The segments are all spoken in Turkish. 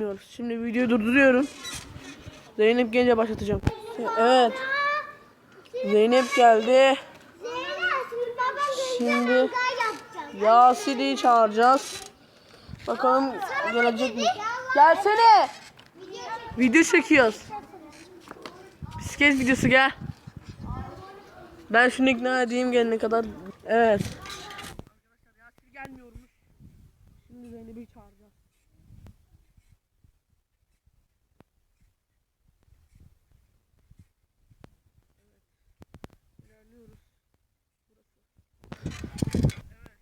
gelmiyor. Şimdi videoyu durduruyorum. Zeynep gelince başlatacağım. Evet. Zeynep geldi. Şimdi Yasir'i çağıracağız. Bakalım gelecek mi? Gelsene. Video çekiyoruz. Bisiklet videosu gel. Ben şunu ikna edeyim gelene kadar. Evet. Arkadaşlar Yasir gelmiyormuş. Şimdi Zeynep'i çağıracağız. Evet. İlerliyoruz. Burası. Evet.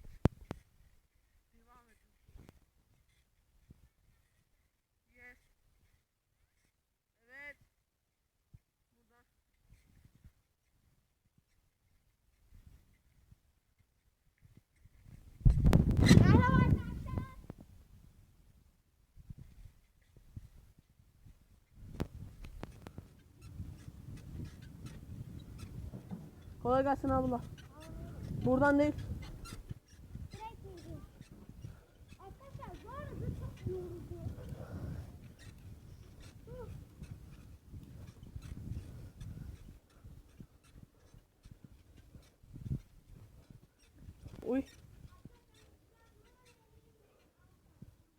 Devam edin. Yes. Evet. Buradan. Kolay gelsin abla. Buradan değil. Uy.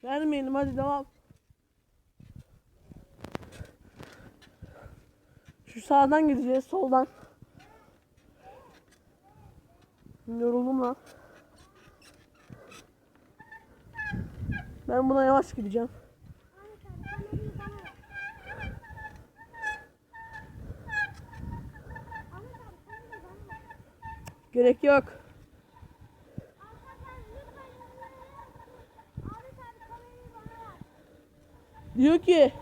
Vermeyelim hadi devam. Şu sağdan gideceğiz soldan. Yoruldum lan. Ben buna yavaş gideceğim. Gerek yok. Diyor ki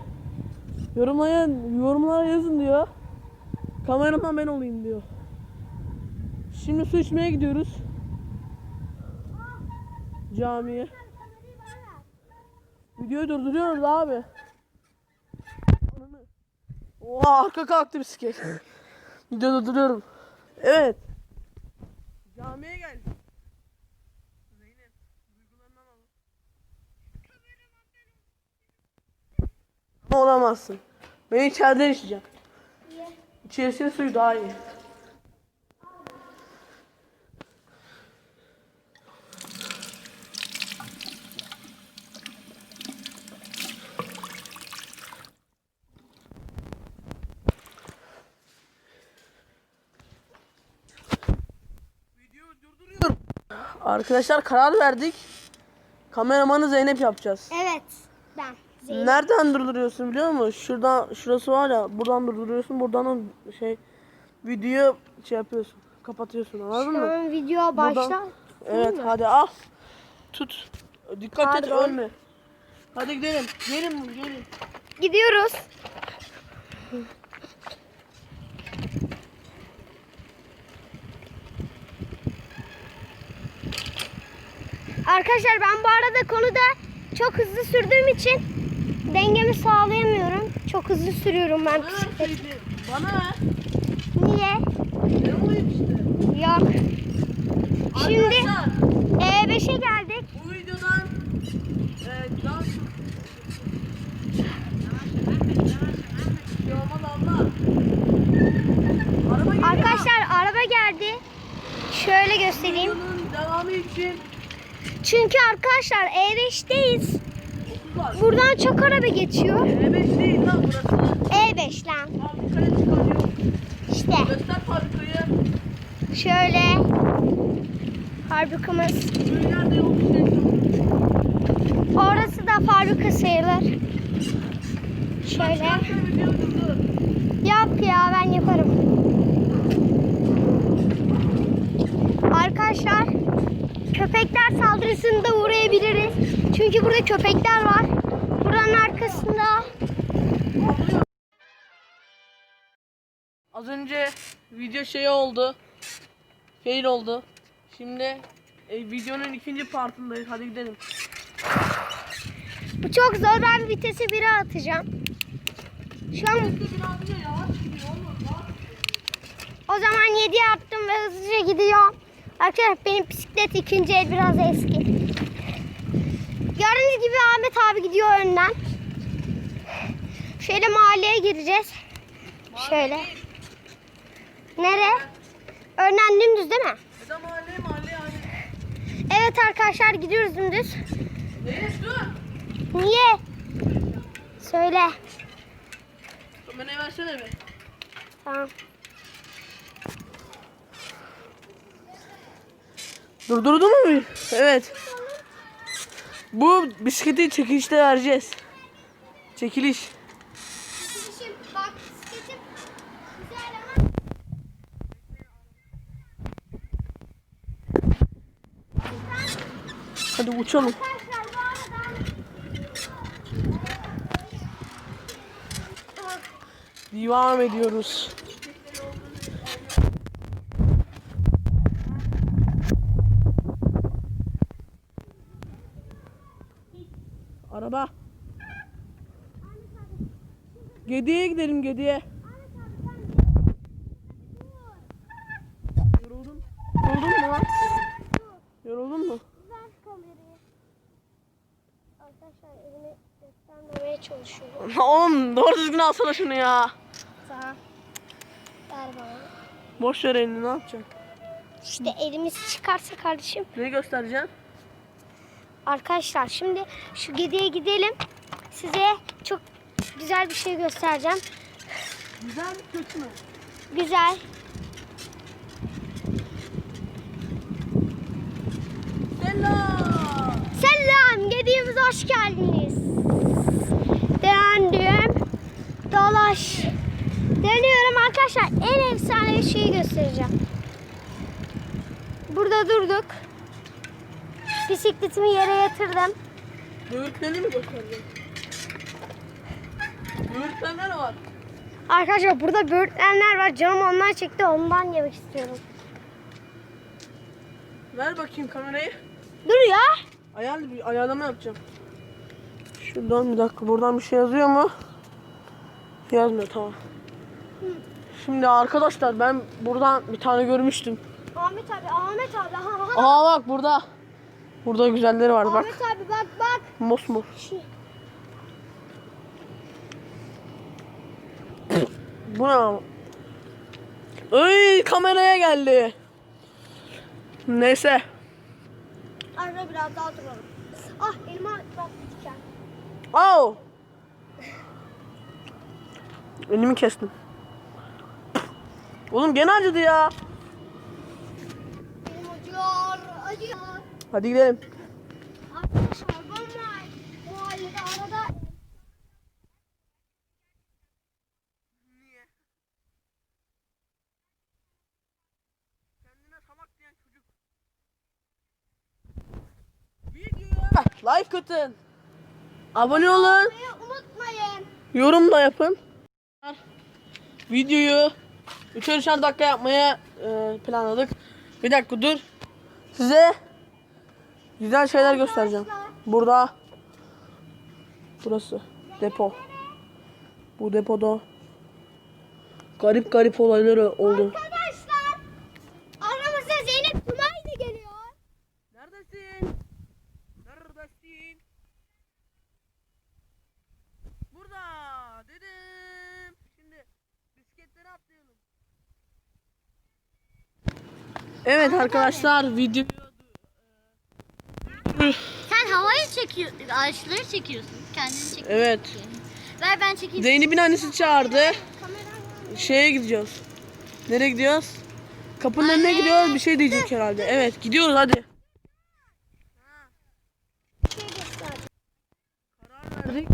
yorumlara, yorumlara yazın diyor. Kameraman ben olayım diyor. Şimdi su içmeye gidiyoruz. Camiye. Videoyu durduruyoruz abi. Oha arka kalktı bisiklet. Video durduruyorum. Evet. Camiye gel. Zeynep. Ama olamazsın. Ben içeriden içeceğim. Niye? İçerisinin suyu daha iyi. Videoyu durduruyorum. Arkadaşlar karar verdik. Kameramanı Zeynep yapacağız. Evet. Ben. Zeynep. Nereden durduruyorsun biliyor musun? Şuradan şurası var ya buradan durduruyorsun buradan da şey video şey yapıyorsun kapatıyorsun anladın Şu mı? an video başla. Evet hadi al. Tut. Dikkat et Pardon. ölme. Hadi gidelim. Gelin gelin. Gidiyoruz. Arkadaşlar ben bu arada konuda çok hızlı sürdüğüm için dengemi sağlayamıyorum. Çok hızlı sürüyorum ben Bana bisiklet. verseydi. Bana. Niye? Ben olayım işte. Yok. Şimdi Arkadaşlar E5'e geldik. bu videodan e, daha olmaz abla. Araba geliyor. Arkadaşlar araba geldi. Şöyle göstereyim. Videonun devamı için Çünkü arkadaşlar E5'teyiz. 30 var. Buradan çok araba geçiyor. E5 değil lan burası. E5 lan. Fabrikaya çıkarıyor. İşte Göster fabrikayı. şöyle fabrikamız. Orası da fabrika sayılır. Şöyle. Yap ya ben yaparım. Arkadaşlar köpekler saldırısında uğrayabiliriz. Çünkü burada köpekler var. Buranın arkasında Az önce video şey oldu. Fail oldu. Şimdi e, videonun ikinci partındayız. Hadi gidelim. bu çok zor. Ben vitesi 1'e atacağım. Şu an o zaman 7'ye attım ve hızlıca gidiyor. Arkadaşlar benim bisiklet ikinci el biraz eski. Gördüğünüz gibi Ahmet abi gidiyor önden. Şöyle mahalleye gireceğiz. Şöyle. Nere? Önden dümdüz değil mi? De mahalle mahalle yani. Evet arkadaşlar gidiyoruz dümdüz. Deniz dur. Niye? Söyle. Kamerayı versene bir. Tamam. Durdurdu mu? Evet. Bu bisikleti çekilişte vereceğiz. Çekiliş. Hadi uçalım. Devam ediyoruz. Araba. Gediye gidelim Gediye. Yoruldun. Yoruldun mu lan? Yoruldun mu? Arkadaşlar elimi göstermemeye çalışıyorum. Oğlum doğru düzgün alsana şunu ya. Tamam. Ver bana. Boş ver elini ne yapacaksın? İşte elimiz çıkarsa kardeşim. Neyi göstereceksin? Arkadaşlar şimdi şu gediye gidelim. Size çok güzel bir şey göstereceğim. Güzel mi kötü mü? Güzel. Selam. Selam, gediğimize hoş geldiniz. Döndüm. Dolaş. Dönüyorum arkadaşlar. En efsane şeyi göstereceğim. Burada durduk. Bisikletimi yere yatırdım. Böğürtleri mi göstereceksin? Böğürtlenler var. Arkadaşlar burada böğürtlenler var. Canım onlar çekti. Ondan yemek istiyorum. Ver bakayım kamerayı. Dur ya. Ayarlı bir ayarlama yapacağım. Şuradan bir dakika buradan bir şey yazıyor mu? Yazmıyor tamam. Şimdi arkadaşlar ben buradan bir tane görmüştüm. Ahmet abi, Ahmet abi. Ha, ha. Aa bak burada. Burada güzelleri var bak. Ahmet abi bak bak. Mosmor. Bu ne? Ay kameraya geldi. Neyse. Arada biraz daha duralım. Ah elime bak diken. Au. Elimi kestim. Oğlum gene acıdı ya. Hadi gidelim. Arkadaşlar ben bu mahallede arada Kendine samak diyen çocuk. Videoya like atın. Abone olun. unutmayın. Yorum da yapın. Videoyu 3'er dakika yapmaya e, planladık. Bir dakika dur. Size güzel şeyler göstereceğim. Burada burası depo. Bu depoda garip garip olayları oldu. Arkadaşlar aramızda Zeynep Sunay da geliyor. Neredesin? Neredesin? Burada dedim. Şimdi bisikletleri atlayalım. Evet arkadaşlar video Sen çekiyorsun, ağaçları çekiyorsun. Kendini çekiyorsun. Evet. Ver ben çekeyim. Zeynep'in annesi çağırdı. Şeye gidiyoruz. Nereye gidiyoruz? Kapının önüne gidiyoruz. Bir şey diyecek herhalde. Evet gidiyoruz hadi. Şey göster. Karar verdik.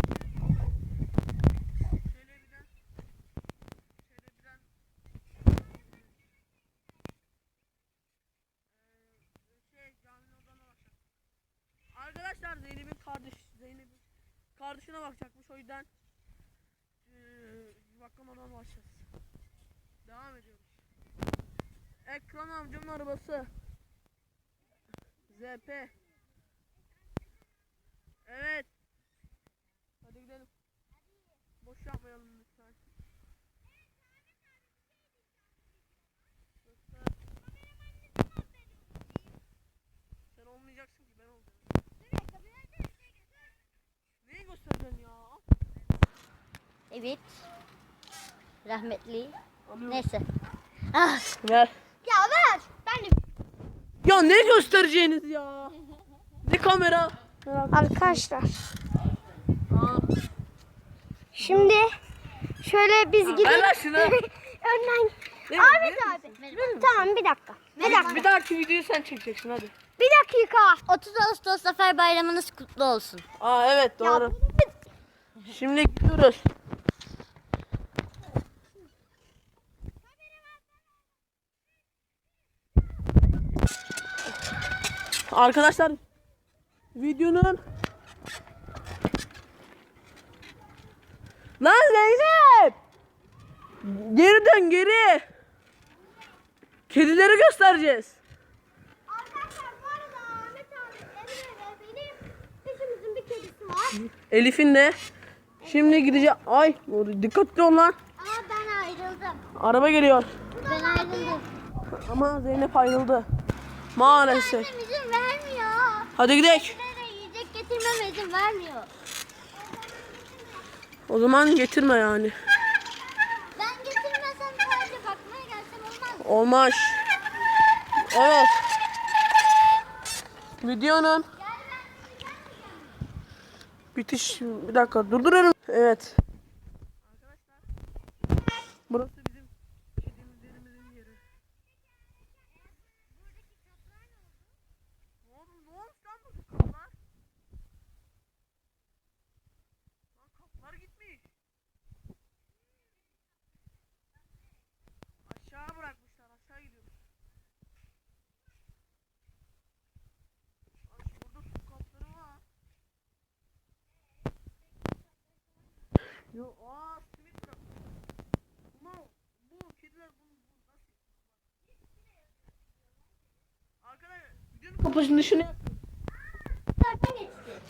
Arkadaşlar Zeynep'in kardeş Zeynep'in kardeşine bakacakmış o yüzden eee baklamadan başlayacağız. Devam ediyoruz. Ekran amcamın arabası. ZP. Evet. Hadi gidelim. Boş yapmayalım lütfen. Göster. Sen olmayacaksın ki ben olacağım. Göstereceksin ya? Evet. Rahmetli. Alıyorum. Neyse. Ah. Ver. Ya ver. Ben de Ya ne göstereceğiniz ya? Ne kamera? Arkadaşlar Aa, şimdi şöyle biz şunu. Önden. Ne- Ahmet abi. Tamam bir dakika. Bir dakika. Bir dahaki videoyu sen çekeceksin hadi. Bir dakika. 30 Ağustos Zafer Bayramınız kutlu olsun. Aa evet Ya, doğru. Şimdi gidiyoruz. Arkadaşlar videonun Lan Zeynep! Geri dön geri. Kedileri göstereceğiz. Arkadaşlar bu arada Ahmet abi Emre benim peşimizin bir kedisi var. Elif'in de. Şimdi gideceğim. Ay dikkatli ol lan. Ama ben ayrıldım. Araba geliyor. Ben ayrıldım. Ama Zeynep ayrıldı. Maalesef. Annem izin vermiyor. Hadi gidelim. Yiyecek getirmeme izin vermiyor. O zaman getirme yani. Ben getirmesem sadece bakmaya gelsem olmaz. Olmaz. Evet. Videonun bitiş bir dakika durduralım. Evet. Burası bizim kedimizlerimizin yeri. Ne oldu? Ne olmuş lan bu kaplar? Lan kaplar gitmiş. Aşağı bırakmışlar. Aşağı gidiyoruz. Ay şurada su kapları var. Yo, aa simit bırakmış. Ama bu kediler bunu, bunu nasıl Arkadaşlar videonun kapanışını yapıyoruz.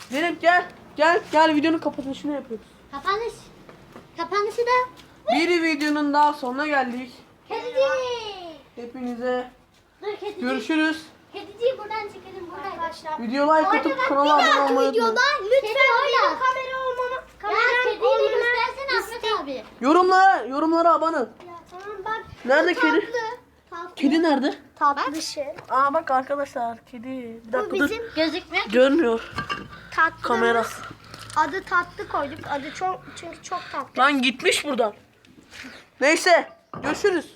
Zeynep gel. Gel gel videonun kapanışını yapıyoruz. Kapanış. Kapanışı da. Bir videonun daha sonuna geldik. Kedici. Hepinize Dur kedici. görüşürüz. Kediciyi buradan çekelim buradan. Arkadaşlar. Video like atıp kanala abone olmayı unutmayın. lütfen orada. kamera olmama. Ya Kameram kediyi de olmama. göstersene Ahmet abi. Yorumlara yorumlara abone ol. Tamam bak. Nerede kedi? Tatlı. Kedi nerede? Tatlı şey. Aa bak arkadaşlar kedi. Bir Bu dakika dur. bizim Gözükmüyor. Görmüyor tatlı. kamera. Adı tatlı koyduk. Adı çok çünkü çok tatlı. Lan gitmiş buradan. Neyse görüşürüz.